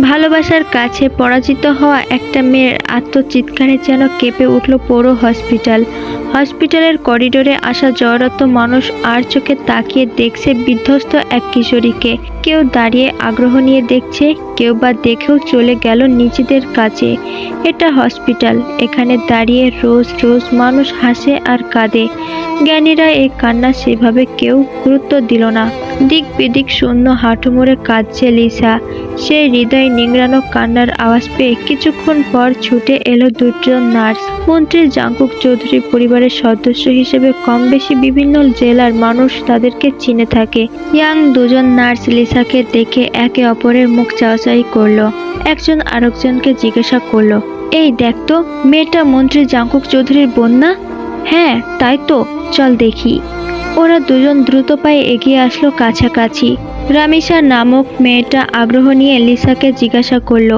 ভালোবাসার কাছে পরাজিত হওয়া একটা মেয়ের আত্মচিৎকারে যেন কেঁপে উঠল পৌর হসপিটাল। হসপিটালের করিডোরে আসা জয়রত মানুষ আর চোখে তাকিয়ে দেখছে বিধ্বস্ত এক কিশোরীকে। কেউ দাঁড়িয়ে আগ্রহ নিয়ে দেখছে কেউ বা দেখেও চলে গেল নিজেদের কাছে। এটা হসপিটাল। এখানে দাঁড়িয়ে রোজ রোজ মানুষ হাসে আর কাঁদে। জ্ঞানীরা এই কান্না সেভাবে কেউ গুরুত্ব দিল না। দিক বিদিক শূন্য হাঁটু মুড়ে কাঁদছে লিসা। সে হৃদয় নিংড়ানো কান্নার আওয়াজ পেয়ে কিছুক্ষণ পর ছুটে এলো দুজন নার্স। মন্ত্রী জাঙ্কুক চৌধুরী পরিবারের সদস্য হিসেবে কম বেশি বিভিন্ন জেলার মানুষ তাদেরকে চিনে থাকে। ইয়াং দুজন নার্স লিসাকে দেখে একে অপরের মুখ চাওয়াচাই করল। একজন আরেকজনকে জিজ্ঞাসা করল, এই দেখ তো, মেয়েটা মন্ত্রী জাঙ্কুক চৌধুরীর বোন না? হ্যাঁ তাই তো, চল দেখি। ওরা দুজন দ্রুত পায়ে এগিয়ে আসলো কাছাকাছি। রামিসা নামক মেয়েটা আগ্রহ নিয়ে লিসাকে জিজ্ঞাসা করল,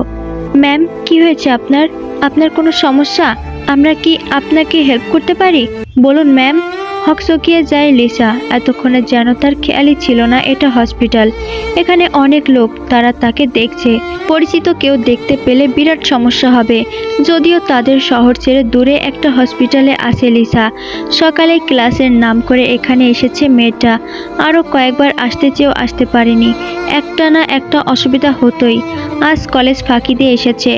ম্যাম, কি হয়েছে আপনার? আপনার কোনো সমস্যা? আমরা কি আপনাকে হেল্প করতে পারি? বলুন, ম্যাম। হকচকিয়ে যায় লিসা। এতক্ষণে যেন তার খেয়ালই ছিল না এটা হসপিটাল। এখানে অনেক লোক, তারা তাকে দেখছে। পরিচিত কেউ দেখতে পেলে বিরাট সমস্যা হবে। যদিও তাদের শহর ছেড়ে দূরে একটা হসপিটালে আছে লিসা। সকালে ক্লাসের নাম করে এখানে এসেছে মেয়েটা। আরও কয়েকবার আসতে চেয়েও আসতে পারেনি। একটা না একটা অসুবিধা হতোই। আজ কলেজ ফাঁকি দিয়ে এসেছে।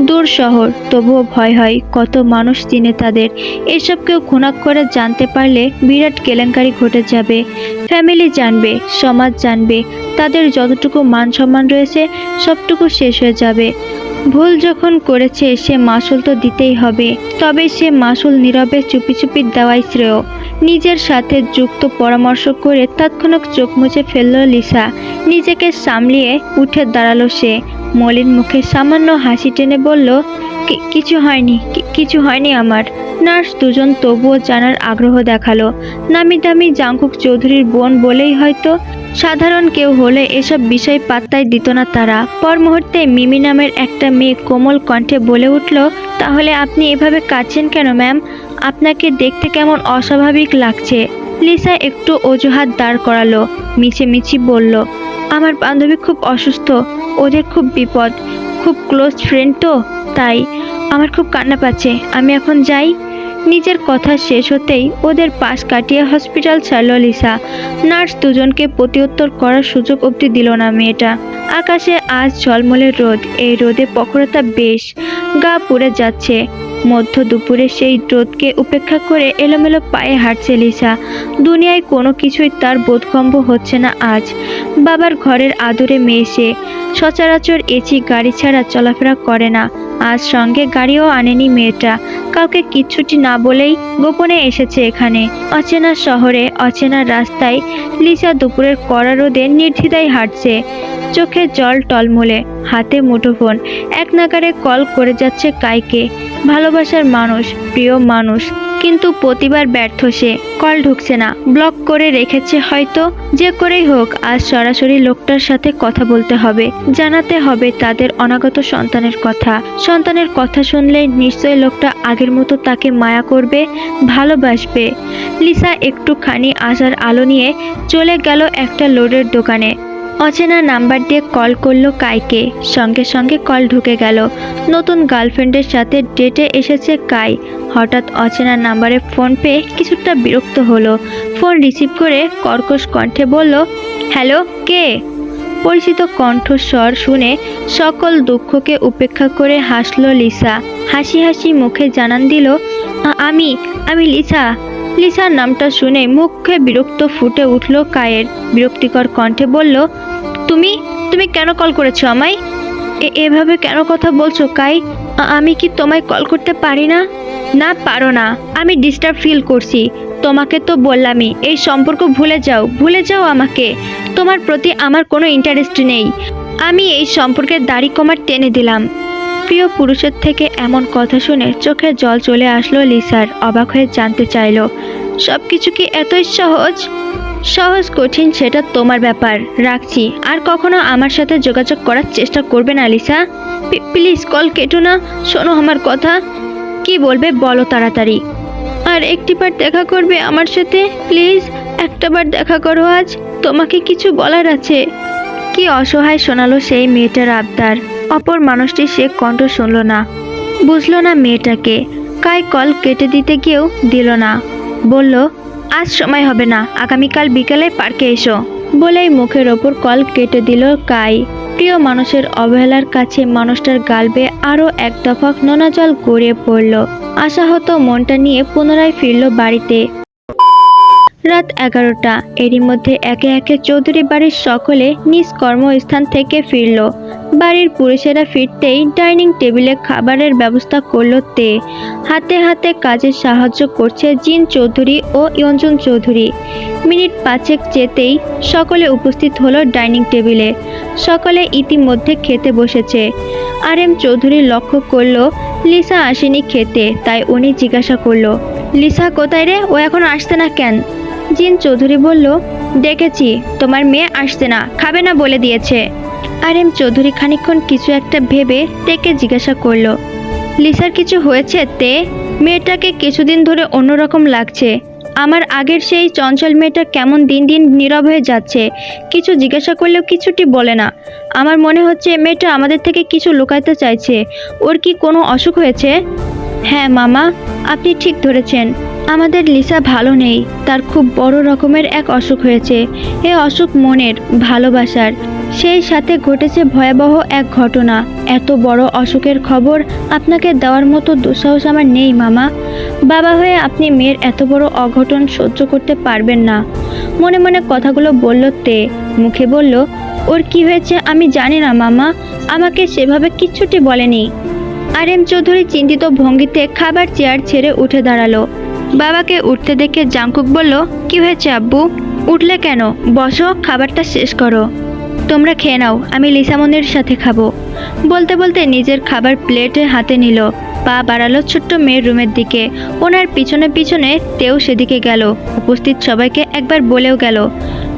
দূর শহর, তবুও ভয় হয় কত মানুষ চিনে তাদের। এসব কেউ খুনাক করে জানতে পারলে বিরাট কেলেঙ্কারি ঘটে যাবে। ফ্যামিলি জানবে, সমাজ জানবে, তাদের যতটুকু মান সম্মান রয়েছে, সবটুকু শেষ হয়ে যাবে। ভুল যখন করেছে, সে মাসুল তো দিতেই হবে। তবে সে মাসুল নীরবে চুপি চুপি দেওয়াই শ্রেয়। নিজের সাথে যুক্ত পরামর্শ করে তৎক্ষণাৎ চোখ মুছে ফেলল লিসা। নিজেকে সামলিয়ে উঠে দাঁড়াল সে। মলিন মুখে সামান্য হাসি টেনে বলল, "কি- কিছু হয়নি কিছু হয়নি আমার। নার্স দুজন তবুও জানার আগ্রহ দেখাল। নামি দামি জাঙ্কুক চৌধুরীর বোন বলেই হয়তো সাধারণ কেউ হলে এসব বিষয় পাত্তায় দিত না তারা। পর মুহূর্তে মিমি নামের একটা মেয়ে কোমল কণ্ঠে বলে উঠল, তাহলে আপনি এভাবে কাঁদছেন কেন, ম্যাম? আপনাকে দেখতে কেমন অস্বাভাবিক লাগছে। লিসা একটু অজুহাত দাঁড় করালো মিছে মিছি বলল আমার বান্ধবী খুব অসুস্থ, ওদের খুব বিপদ, খুব ক্লোজ ফ্রেন্ড তো, তাই আমার খুব কান্না পাচ্ছে। আমি এখন যাই। নিজের কথা শেষ হতেই ওদের পাশ কাটিয়ে হসপিটাল ছাড়ল লিসা। নার্স দুজনকে প্রতিউত্তর করার সুযোগ অবধি দিল না মেয়েটা। আকাশে আজ ঝলমলে রোদ, এই রোদে প্রখরতা বেশ গা পুড়ে যাচ্ছে। মধ্য দুপুরে সেই রোদকে উপেক্ষা করে এলোমেলো পায়ে হাঁটছে লিসা। দুনিয়ায় কোনো কিছুই তার বোধগম্য হচ্ছে না আজ। বাবার ঘরের আদরে মেয়ে সে। সচরাচর এসি গাড়ি ছাড়া চলাফেরা করে না। আজ সঙ্গে গাড়িও আনেনি মেয়েটা। কাউকে কিচ্ছুটি না বলেই গোপনে এসেছে এখানে। অচেনা শহরে, অচেনা রাস্তায় লিসা দুপুরের কড়া রোদে নির্দ্বিধায় হাঁটছে। চোখে জল টলমলে, হাতে মুঠোফোন। এক নাগারে কল করে যাচ্ছে কাইকে। ভালোবাসার মানুষ, প্রিয় মানুষ। কিন্তু প্রতিবার ব্যর্থ সে, কল ঢুকছে না। ব্লক করে রেখেছে হয়তো, যে করেই হোক, আজ সরাসরি লোকটার সাথে কথা বলতে হবে, জানাতে হবে তাদের অনাগত সন্তানের কথা। সন্তানের কথা শুনলে নিশ্চয়ই লোকটা আগের মতো তাকে মায়া করবে, ভালোবাসবে। লিসা একটুখানি আসার আলো নিয়ে চলে গেল একটা লোডের দোকানে। অচেনা নাম্বার দিয়ে কল করল কাইকে। সঙ্গে সঙ্গে কল ঢুকে গেল। নতুন গার্লফ্রেন্ডের সাথে ডেটে এসেছে কাই। হঠাৎ অচেনা নাম্বারে ফোন পেয়ে কিছুটা বিরক্ত হলো। ফোন রিসিভ করে কর্কশ কণ্ঠে বলল, হ্যালো, কে? পরিচিত কণ্ঠস্বর শুনে সকল দুঃখকে উপেক্ষা করে হাসলো লিসা। হাসি হাসি মুখে জানান দিল আমি আমি লিসা। লিসার নামটা শুনে মুখে বিরক্ত ফুটে উঠল কায়ের। বিরক্তিকর কণ্ঠে বলল, তুমি তুমি কেন কল করেছ আমায়? এভাবে কেন কথা বলছো কাই? আমি কি তোমায় কল করতে পারি না? না, পারো না। আমি ডিস্টার্ব ফিল করছি। তোমাকে তো বললামই, এই সম্পর্ক ভুলে যাও ভুলে যাও আমাকে। তোমার প্রতি আমার কোনো ইন্টারেস্ট নেই। আমি এই সম্পর্কের দাড়ি কমার টেনে দিলাম। প্রিয় পুরুষের থেকে এমন কথা শুনে চোখে জল চলে আসলো লিসার, অবাক হয়ে জানতে চাইলো সব কিছু কি এতই সহজ? সহজ, কঠিন, সেটা তোমার ব্যাপার। রাখছি। আর কখনো আমার সাথে যোগাযোগ করার চেষ্টা করবে না, লিসা। প্লিজ, কল কেটো না। শোনো আমার কথা। কি বলবে বলো তাড়াতাড়ি। আর একটিবার দেখা করবে আমার সাথে? প্লিজ একটাবার দেখা করো আজ। তোমাকে কিছু বলার আছে। কি অসহায় শোনালো সেই মেয়েটার আবদার? অপর মানুষটি সে কণ্ঠ শুনল না। বুঝলো না মেয়েটাকে। কাই কল কেটে দিতে গিয়েও দিল না। বলল, আজ সময় হবে না, আগামীকাল বিকালে পার্কে এসো। বলেই মুখের ওপর কল কেটে দিল কাই। প্রিয় মানুষের অবহেলার কাছে মানুষটার গালবে আরও এক দফা নোনা জল গড়িয়ে পড়ল। আশাহত মনটা নিয়ে পুনরায় ফিরল বাড়িতে। রাত এগারোটা। এরই মধ্যে একে একে চৌধুরী বাড়ির সকলে নিজ কর্মস্থান থেকে ফিরল। বাড়ির পুরুষেরা ফিরতেই ডাইনিং টেবিলে খাবারের ব্যবস্থা করল তে। হাতে হাতে কাজে সাহায্য করছে জিন চৌধুরী ও ইয়ঞ্জন চৌধুরী। মিনিট পাঁচেক যেতেই সকলে উপস্থিত হলো ডাইনিং টেবিলে। সকলে ইতিমধ্যে খেতে বসেছে। আর এম চৌধুরী লক্ষ্য করল, লিসা আসেনি খেতে, তাই উনি জিজ্ঞাসা করল, লিসা কোথায় রে? ও এখন আসছে না কেন? জিন চৌধুরী বলল, দেখেছি, তোমার মেয়ে আসছে না, খাবে না বলে দিয়েছে। আর এম চৌধুরী খানিকক্ষণ কিছু একটা ভেবে তেকে জিজ্ঞাসা করল, লিসার কিছু হয়েছে তে? মেয়েটাকে কিছুদিন ধরে অন্যরকম লাগছে। আমার আগের সেই চঞ্চল মেয়েটা কেমন দিন দিন নীরব হয়ে যাচ্ছে। কিছু জিজ্ঞাসা করলেও কিছুটি বলে না। আমার মনে হচ্ছে মেয়েটা আমাদের থেকে কিছু লুকাইতে চাইছে। ওর কি কোনো অসুখ হয়েছে? হ্যাঁ মামা, আপনি ঠিক ধরেছেন। আমাদের লিসা ভালো নেই, তার খুব বড় রকমের এক অসুখ হয়েছে। এ অসুখ মনের, ভালোবাসার। সেই সাথে ঘটেছে ভয়াবহ এক ঘটনা। এত বড় অসুখের খবর আপনাকে দেওয়ার মতো দুঃসাহস আমার নেই, মামা। বাবা হয়ে আপনি মেয়ের এত বড় অঘটন সহ্য করতে পারবেন না। মনে মনে কথাগুলো বলল তে। মুখে বলল, ওর কি হয়েছে আমি জানি না, মামা। আমাকে সেভাবে কিচ্ছুটি বলেনি। আর এম চৌধুরী চিন্তিত ভঙ্গিতে খাবার চেয়ার ছেড়ে উঠে দাঁড়াল। বাবাকে উঠতে দেখে জাংকুক বলল, কি হয়েছে আব্বু? উঠলে কেন? বসো, খাবারটা শেষ করো। তোমরা খেয়ে নাও, আমি লিসামনির সাথে খাব। বলতে বলতে নিজের খাবার প্লেটে হাতে নিল। পা বাড়ালো ছোট্ট মেয়ের রুমের দিকে। ওনার পিছনে পিছনে তেও সেদিকে গেল। উপস্থিত সবাইকে একবার বলেও গেল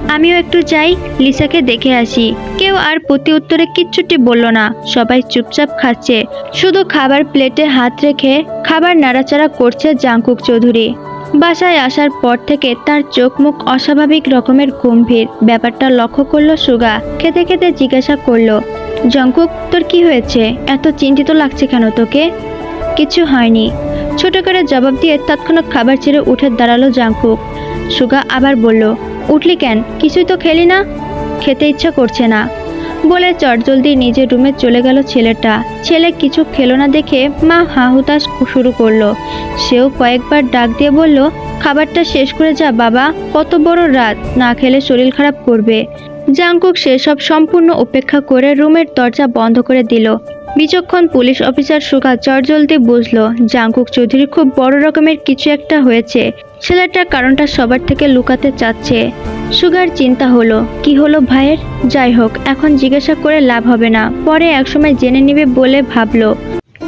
আমিও একটু যাই, লিসাকে দেখে আসি। কেউ আর প্রতি উত্তরে কিচ্ছুটি বলল না। সবাই চুপচাপ খাচ্ছে। শুধু খাবার প্লেটে হাত রেখে খাবার নাড়াচাড়া করছে জাংকুক চৌধুরী। বাসায় আসার পর থেকে তার চোখ মুখ অস্বাভাবিক রকমের গম্ভীর। ব্যাপারটা লক্ষ্য করল সুগা। খেতে খেতে জিজ্ঞাসা করল জঙ্কুক তোর কি হয়েছে? এত চিন্তিত লাগছে কেন তোকে? কিছু হয়নি। ছোট করে জবাব দিয়ে তৎক্ষণাৎ খাবার ছেড়ে উঠে দাঁড়াল জাঙ্কুক সুগা আবার বলল উঠলি কেন? কিছুই তো খেলি না। খেতে ইচ্ছা করছে না। বলে চটজলদি নিজের রুমে চলে গেল ছেলেটা। ছেলে কিছু খেলো না দেখে মা হাহুতাশ শুরু করল। সেও কয়েকবার ডাক দিয়ে বলল, খাবারটা শেষ করে যা বাবা, কত বড় রাত, না খেলে শরীর খারাপ করবে। জাংকুক সেসব সম্পূর্ণ উপেক্ষা করে রুমের দরজা বন্ধ করে দিল। বিচক্ষণ পুলিশ অফিসার সুখা চটজলদি বুঝলো জাংকুক চৌধুরী খুব বড় রকমের কিছু একটা হয়েছে। ছেলেটার কারণটা সবার থেকে লুকাতে চাচ্ছে। সুগার চিন্তা হলো, কি হলো ভাইয়ের? যাই হোক, এখন জিজ্ঞাসা করে লাভ হবে না। পরে একসময় জেনে নিবে বলে ভাবলো।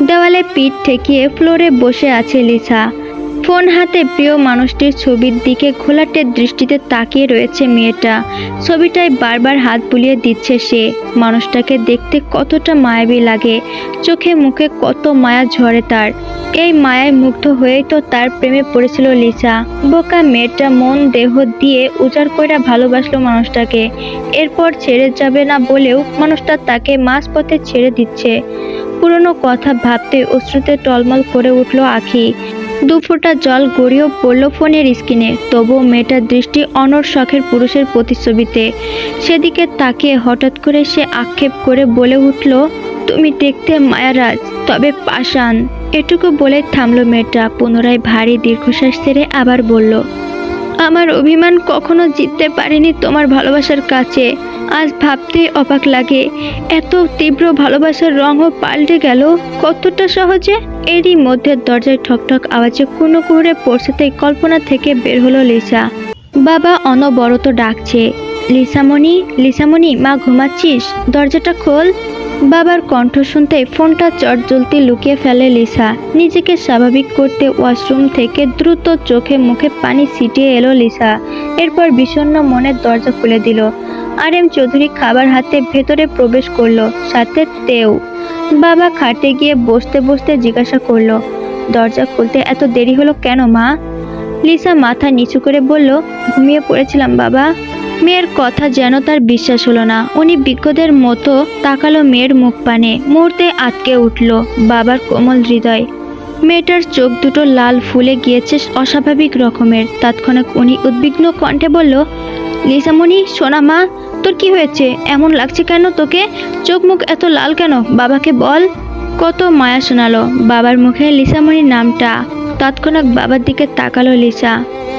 দেওয়ালে পিঠ ঠেকিয়ে ফ্লোরে বসে আছে লিসা। ফোন হাতে প্রিয় মানুষটির ছবির দিকে ঘোলাটে দৃষ্টিতে তাকিয়ে রয়েছে মেয়েটা। ছবিটায় বারবার হাত বুলিয়ে দিচ্ছে সে। মানুষটাকে দেখতে কতটা মায়াবী লাগে। চোখে মুখে কত মায়া ঝরে তার। এই মায়ায় মুগ্ধ হয়েই তো তার প্রেমে পড়েছিল লিসা। বোকা মেয়েটা মন দেহ দিয়ে উজাড় করে ভালোবাসলো মানুষটাকে। এরপর ছেড়ে যাবে না বলেও মানুষটা তাকে মাঝপথে ছেড়ে দিচ্ছে। পুরনো কথা ভাবতে অশ্রুতে টলমল করে উঠল আখি। দু ফোঁটা জল গড়িয়েও পড়ল ফোনের স্ক্রিনে। তবুও মেয়েটার দৃষ্টি অনর শখের পুরুষের প্রতিচ্ছবিতে। সেদিকে তাকিয়ে হঠাৎ করে সে আক্ষেপ করে বলে উঠল, তুমি দেখতে মায়ারাজ, তবে পাষাণ। এটুকু বলে থামলো মেয়েটা, পুনরায় ভারী দীর্ঘশ্বাস ছেড়ে আবার বলল, আমার অভিমান কখনো জিততে পারেনি তোমার ভালোবাসার কাছে। আজ ভাবতে অবাক লাগে। এত তীব্র ভালোবাসার রঙও পাল্টে গেল। কতটা সহজে? এরই মধ্যে দরজায় ঠকঠক আওয়াজে কোনো কুহুরে পড়ছেতেই কল্পনা থেকে বের হলো লিসা। বাবা অনবরত ডাকছে, লিসামণি লিসামণি, মা ঘুমাচ্ছিস? দরজাটা খোল। বাবার কণ্ঠ শুনতে ফোনটা চট জ্বলতে লুকিয়ে ফেলে লিসা। নিজেকে স্বাভাবিক করতে ওয়াশরুম থেকে দ্রুত চোখে মুখে পানি ছিটিয়ে এলো লিসা। এরপর বিষণ্ণ মনের দরজা খুলে দিল। আর এম চৌধুরী খাবার হাতে ভেতরে প্রবেশ করল, সাথে তেও। বাবা খাটে গিয়ে বসতে বসতে জিজ্ঞাসা করল, দরজা খুলতে এত দেরি হলো কেন মা? লিসা মাথা নিচু করে বলল, ঘুমিয়ে পড়েছিলাম বাবা। মেয়ের কথা যেন তার বিশ্বাস হলো না। উনি বিজ্ঞদের মতো তাকালো মেয়ের মুখ পানে। মুহূর্তে আটকে উঠল বাবার কোমল হৃদয়। মেয়েটার চোখ দুটো লাল ফুলে গিয়েছে অস্বাভাবিক রকমের। তৎক্ষণাৎ উনি উদ্বিগ্ন কণ্ঠে বলল লিসামণি, সোনা মা, তোর কি হয়েছে? এমন লাগছে কেন তোকে? চোখ মুখ এত লাল কেন? বাবাকে বল। কত মায়া শোনালো বাবার মুখে লিসামণির নামটা। তৎক্ষণাৎ বাবার দিকে তাকালো লিসা।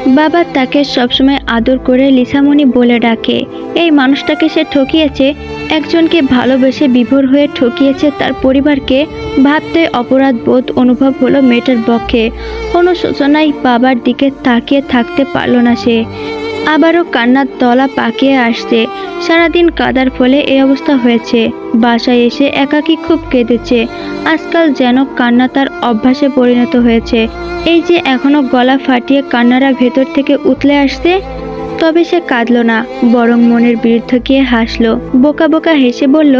বাবা তাকে সবসময় আদর করে লিসামণি বলে ডাকে। এই মানুষটাকে সে ঠকিয়েছে, একজনকে ভালোবেসে বিভোর হয়ে ঠকিয়েছে তার পরিবারকে ভাবতে অপরাধ বোধ অনুভব হলো মেয়েটার পক্ষে। অনুশোচনায় বাবার দিকে তাকিয়ে থাকতে পারল না সে। আবারও কান্নার তলা পাকিয়ে আসছে। সারাদিন কাদার ফলে এই অবস্থা হয়েছে। বাসায় এসে একাকী খুব কেঁদেছে। আজকাল যেন কান্না তার অভ্যাসে পরিণত হয়েছে। এই যে এখনও গলা ফাটিয়ে কান্নারা ভেতর থেকে উতলে আসছে, তবে সে কাঁদলো না, বরং মনের বিরুদ্ধে গিয়ে হাসলো। বোকা বোকা হেসে বলল,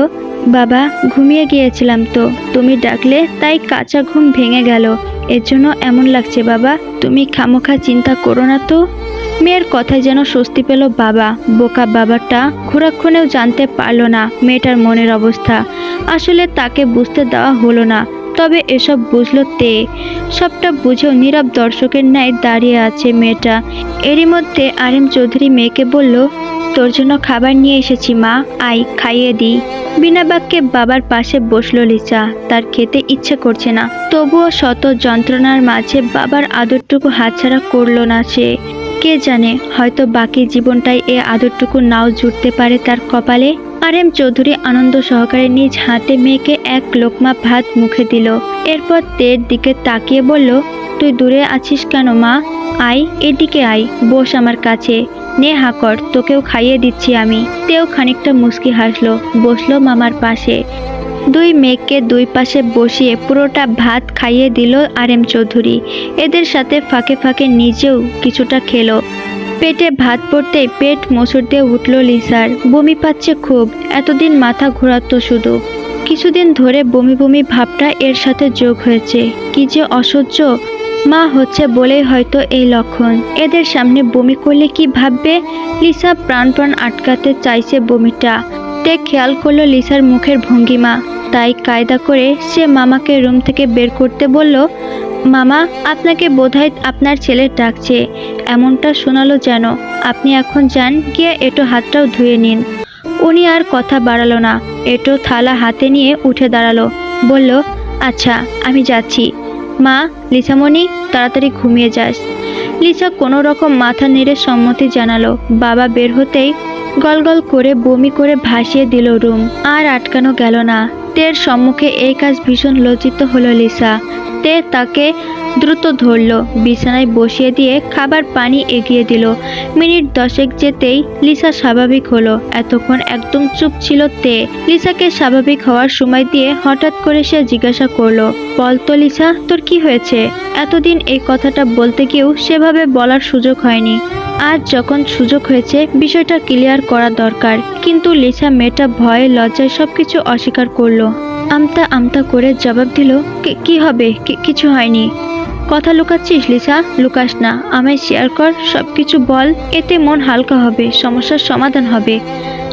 বাবা, ঘুমিয়ে গিয়েছিলাম তো। তুমি ডাকলে তাই কাঁচা ঘুম ভেঙে গেল। এর জন্য এমন লাগছে বাবা। তুমি খামোখা চিন্তা করো না তো। মেয়ের কথায় যেন স্বস্তি পেল বাবা। বোকা বাবাটা ঘোরাক্ষণেও জানতে পারল না মেয়েটার মনের অবস্থা। আসলে তাকে বুঝতে দেওয়া হলো না। তবে এসব বুঝলো তে। সবটা বুঝেও নীরব দর্শকের ন্যায় দাঁড়িয়ে আছে মেয়েটা। এরই মধ্যে আরেম চৌধুরী মেয়েকে বলল, তোর জন্য খাবার নিয়ে এসেছি মা আই খাইয়ে দিই। বিনা বাক্যে বাবার পাশে বসল লিসা তার খেতে ইচ্ছে করছে না। তবুও শত যন্ত্রণার মাঝে বাবার আদরটুকু হাতছাড়া করল না সে। কে জানে, হয়তো বাকি জীবনটাই এ আদরটুকু নাও জুটতে পারে তার কপালে। আর এম চৌধুরী আনন্দ সহকারে নিজ হাতে মেয়েকে এক লোকমা ভাত মুখে দিল। এরপর তের দিকে তাকিয়ে বলল, তুই দূরে আছিস কেন মা? আই এদিকে আই বস আমার কাছে। নে হাকর তোকেও খাইয়ে দিচ্ছি আমি। তেও খানিকটা মুচকি হাসলো, বসল মামার পাশে। দুই মেয়েকে দুই পাশে বসিয়ে পুরোটা ভাত খাইয়ে দিল আর এম চৌধুরী। এদের সাথে ফাঁকে ফাঁকে নিজেও কিছুটা খেলো। পেটে ভাত পড়তেই পেট মোচড় দিয়ে উঠল লিসার। বমি পাচ্ছে খুব, এতদিন মাথা ঘোরাতো শুধু। কিছুদিন ধরে বমি বমি ভাবটা এর সাথে যোগ হয়েছে। কি যে অসহ্য। মা হচ্ছে বলেই হয়তো এই লক্ষণ। এদের সামনে বমি করলে কি ভাববে? লিসা প্রাণ প্রাণ আটকাতে চাইছে বমিটা। তে খেয়াল করল লিসার মুখের ভঙ্গিমা। তাই কায়দা করে সে মামাকে রুম থেকে বের করতে বলল, মামা, আপনাকে বোধহয় আপনার ছেলে ডাকছে। এমনটা শোনালো যেন। আপনি এখন যান, গিয়ে এটো হাতটাও ধুয়ে নিন। উনি আর কথা বাড়ালো না। এটো থালা হাতে নিয়ে উঠে দাঁড়াল। বলল আচ্ছা আমি যাচ্ছি। মা, লিসামণি, তাড়াতাড়ি ঘুমিয়ে যাস। লিসা কোনো রকম মাথা নেড়ে সম্মতি জানালো। বাবা বের হতেই গলগল করে বমি করে ভাসিয়ে দিল রুম। আর আটকানো গেল না। তের সম্মুখে এই কাজ ভীষণ লজ্জিত হলো লিসা। তে তাকে দ্রুত ধরল, বিছানায় বসিয়ে দিয়ে খাবার পানি এগিয়ে দিল। মিনিট দশেক যেতেই লিসা স্বাভাবিক হলো। এতক্ষণ একদম চুপ ছিল তে। লিসাকে স্বাভাবিক হওয়ার সময় দিয়ে হঠাৎ করে সে জিজ্ঞাসা করল বলতো লিসা, তোর কি হয়েছে? এতদিন এই কথাটা বলতে গিয়েও সেভাবে বলার সুযোগ হয়নি। আজ যখন সুযোগ হয়েছে, বিষয়টা ক্লিয়ার করা দরকার। কিন্তু লিসা মেয়েটা ভয়ে লজ্জায় সবকিছু অস্বীকার করল। আমতা আমতা করে জবাব দিল, "কি- কি হবে? কিছু হয়নি। কথা লুকাচ্ছিস, লিসা? লুকাস না। আমায় শেয়ার কর সব কিছু বল। এতে মন হালকা হবে, সমস্যার সমাধান হবে।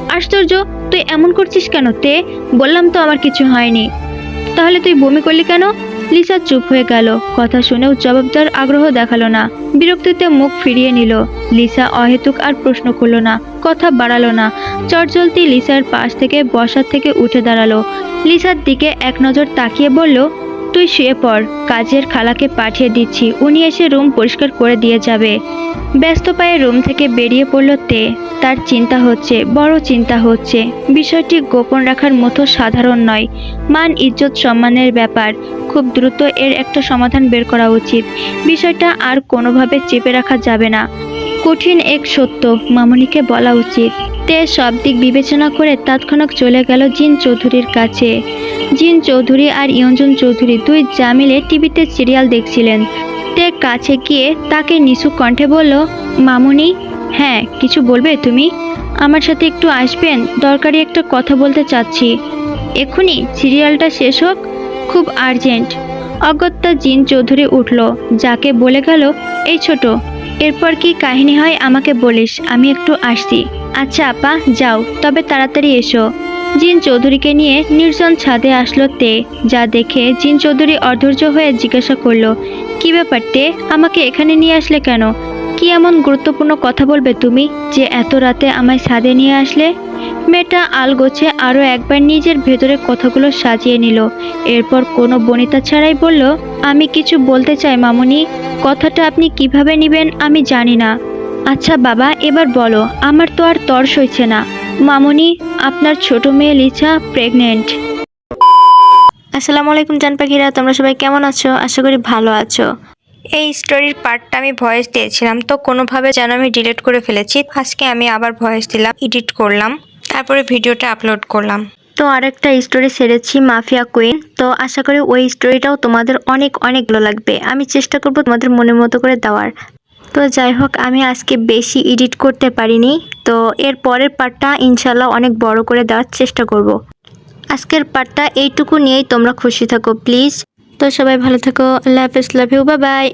আশ্চর্য, তুই এমন করছিস কেন তে? বললাম তো আমার কিছু হয়নি। তাহলে তুই বমি করলি কেন? লিসা চুপ হয়ে গেল। কথা শুনেও জবাব দেওয়ার আগ্রহ দেখাল না। বিরক্তিতে মুখ ফিরিয়ে নিল। লিসা অহেতুক আর প্রশ্ন করল না, কথা বাড়ালো না। চটজলতি লিসার পাশ থেকে বসার থেকে উঠে দাঁড়াল। লিসার দিকে এক নজর তাকিয়ে বলল তুই শুয়ে পড়, কাজের খালাকে পাঠিয়ে দিচ্ছি, উনি এসে রুম পরিষ্কার করে দিয়ে যাবে। ব্যস্ত পায়ে রুম থেকে বেরিয়ে পড়ল তে, তার চিন্তা হচ্ছে, বড় চিন্তা হচ্ছে। বিষয়টি গোপন রাখার মতো সাধারণ নয়, মান, ইজ্জত, সম্মানের ব্যাপার। খুব দ্রুত এর একটা সমাধান বের করা উচিত। বিষয়টা আর কোনোভাবে চেপে রাখা যাবে না। কঠিন এক সত্য মামনিকে বলা উচিত। তে সব দিক বিবেচনা করে তৎক্ষণাৎ চলে গেল জিন চৌধুরীর কাছে। জিন চৌধুরী আর ইয়ঞ্জন চৌধুরী দুই যা মিলে টিভিতে সিরিয়াল দেখছিলেন। তে কাছে গিয়ে তাকে নিচু কণ্ঠে বলল, মামুনি হ্যাঁ কিছু বলবে তুমি? আমার সাথে একটু আসবেন, দরকারি একটা কথা বলতে চাচ্ছি। এক্ষুনি সিরিয়ালটা শেষ হোক, খুব আর্জেন্ট। অগত্যা জিন চৌধুরী উঠল, যাকে বলে গেল, এই ছোট, এরপর কি কাহিনী হয় আমাকে বলিস, আমি একটু আসছি। আচ্ছা আপা, যাও, তবে তাড়াতাড়ি এসো। জিন চৌধুরীকে নিয়ে নির্জন ছাদে আসলো তে, যা দেখে জিন চৌধুরী অধৈর্য হয়ে জিজ্ঞাসা করল, কি ব্যাপার তে? আমাকে এখানে নিয়ে আসলে কেন? কি এমন গুরুত্বপূর্ণ কথা বলবে তুমি যে এত রাতে আমায় ছাদে নিয়ে আসলে? মেয়েটা আলগোছে আরও একবার নিজের ভেতরে কথাগুলো সাজিয়ে নিল। এরপর কোনো বনিতা ছাড়াই বলল, আমি কিছু বলতে চাই মামুনি, কথাটা আপনি কীভাবে নেবেন আমি জানি না। আচ্ছা বাবা, এবার বলো, আমার তো আর তর সইছে না। মামুনি আপনার ছোট মেয়ে লিচা প্রেগনেন্ট আসসালামু আলাইকুম জান পাখিরা তোমরা সবাই কেমন আছো? আশা করি ভালো আছো। এই স্টোরির পার্টটা আমি ভয়েস দিয়েছিলাম তো কোনোভাবে যেন আমি ডিলিট করে ফেলেছি। আজকে আমি আবার ভয়েস দিলাম এডিট করলাম তারপরে ভিডিওটা আপলোড করলাম। তো আরেকটা স্টোরি সেরেছি মাফিয়া কুইন তো আশা করি ওই স্টোরিটাও তোমাদের অনেক অনেক ভালো লাগবে। আমি চেষ্টা করব তোমাদের মনের মতো করে দেওয়ার। তো যাই হোক, আমি আজকে বেশি এডিট করতে পারিনি। তো এর পরের পার্টটা ইনশাল্লাহ অনেক বড় করে দেওয়ার চেষ্টা করব। আজকের পার্টটা এইটুকু নিয়েই তোমরা খুশি থাকো প্লিজ তো সবাই ভালো থাকো, আল্লাহ হাফিজ লাভ ইউ বাই বাই